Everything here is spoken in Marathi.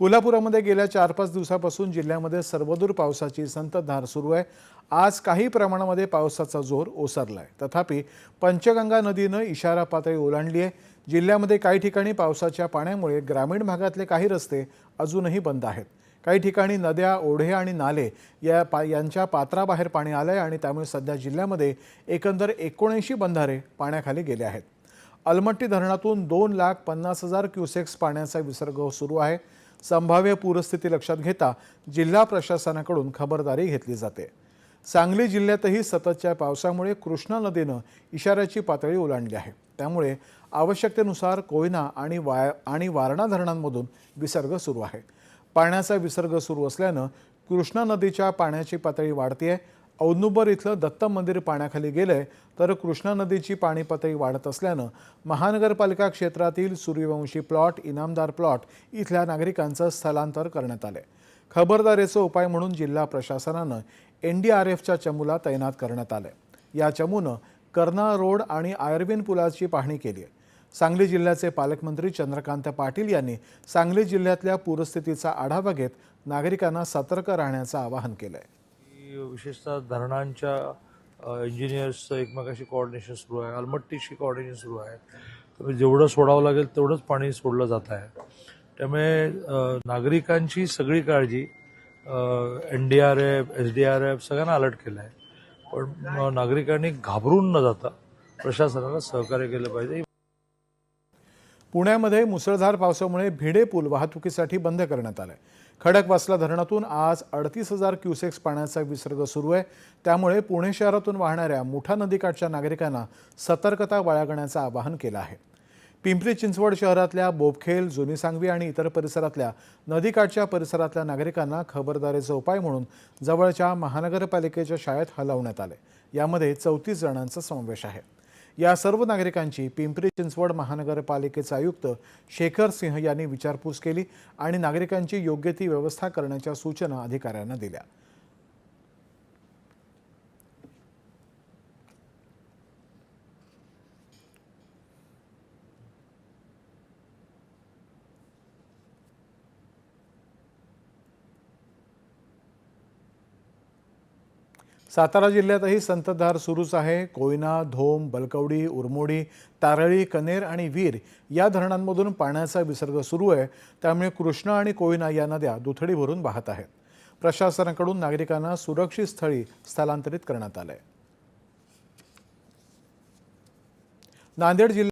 कोल्हापुरामध्ये गेल्या चार पाच दिवसापासून जिल्ह्यामध्ये सर्वदूर पावसाची संततधार सुरू आहे. आज काही प्रमाणामध्ये पावसाचा जोर ओसरला आहे तथापि पंचगंगा नदीनं इशारा पातळी ओलांडली आहे. जिल्ह्यामध्ये काही ठिकाणी पावसाच्या पाण्यामुळे ग्रामीण भागातले काही रस्ते अजूनही बंद आहेत. काही ठिकाणी नद्या ओढे आणि नाले या पा यांच्या पात्राबाहेर पाणी आलं आहे आणि त्यामुळे सध्या जिल्ह्यामध्ये एकंदर एकोणऐंशी बंधारे पाण्याखाली गेले आहेत. अलमट्टी धरणातून दोन लाख पन्नास हजार क्युसेक्स पाण्याचा विसर्ग सुरू आहे. संभाव्य पूरस्थिती लक्षात घेता जिल्हा प्रशासनाकडून खबरदारी घेतली जाते. सांगली जिल्ह्यातही सततच्या पावसामुळे कृष्णा नदीनं इशाऱ्याची पातळी ओलांडली आहे. त्यामुळे आवश्यकतेनुसार कोयना आणि वाय आणि वारणा धरणांमधून विसर्ग सुरू आहे. पाण्याचा विसर्ग सुरू असल्यानं कृष्णा नदीच्या पाण्याची पातळी वाढतीये औदनुबर इथलं दत्त मंदिर पाण्याखाली गेलंय तर कृष्णा नदीची पाणी पातळी वाढत असल्यानं महानगरपालिका क्षेत्रातील सूर्यवंशी प्लॉट इनामदार प्लॉट इथल्या नागरिकांचं स्थलांतर करण्यात आलंय. खबरदारीचा उपाय म्हणून जिल्हा प्रशासनानं एन डी आर एफच्या चमूला तैनात करण्यात आलंय. या चमूनं कर्ना रोड आणि आयर्विन पुलाची पाहणी केली आहे सांगली जिल्ह्याचे पालकमंत्री चंद्रकांत पाटील यांनी सांगली जिल्ह्यातल्या पूरस्थितीचा आढावा घेत नागरिकांना सतर्क राहण्याचं आवाहन केलं आहे की विशेषतः धरणांच्या इंजिनियर्सचं एकमेकाशी कोऑर्डिनेशन सुरू आहे अलमट्टीशी कोऑर्डिनेशन सुरू आहे. त्यामुळे जेवढं सोडावं लागेल तेवढंच पाणी सोडलं जात आहे. त्यामुळे नागरिकांची सगळी काळजी N D R F S D R F सगळ्यांना अलर्ट केलं आहे पण नागरिकांनी घाबरून न जाता प्रशासनाला सहकार्य केलं पाहिजे. पुण्यामध्ये मुसळधार पावसामुळे भिडे पूल वाहतुकीसाठी बंद करण्यात आलाय. खडकवासला धरणातून आज अडतीस हजार क्युसेक्स पाण्याचा विसर्ग सुरू आहे. त्यामुळे पुणे शहरातून वाहणाऱ्या मुठा नदीकाठच्या नागरिकांना सतर्कता बाळगण्याचं आवाहन केलं आहे. पिंपरी चिंचवड शहरातल्या बोपखेल जुनी सांगवी आणि इतर परिसरातल्या नदीकाठच्या परिसरातल्या नागरिकांना खबरदारीचा उपाय म्हणून जवळच्या महानगरपालिकेच्या शाळेत हलवण्यात आले. यामध्ये चौतीस जणांचा समावेश आहे. या सर्व नागरिकांची पिंपरी चिंचवड महानगरपालिकेचे आयुक्त शेखर सिंह यांनी विचारपूस केली आणि नागरिकांची योग्य ती व्यवस्था करण्याच्या सूचना अधिकाऱ्यांना दिल्या. सातारा जिल्ह्यातही संततधार सुरूच आहे. कोयना धोम बलकवडी उरमोडी तारळी कनेर आणि वीर या धरणांमधून पाण्याचा विसर्ग सुरू आहे. त्यामुळे कृष्णा आणि कोयना या नद्या दुथडी भरून वाहत आहेत. प्रशासनाकडून नागरिकांना सुरक्षित स्थळी स्थलांतरित करण्यात आलंय. नांदेड जिल्ह्यात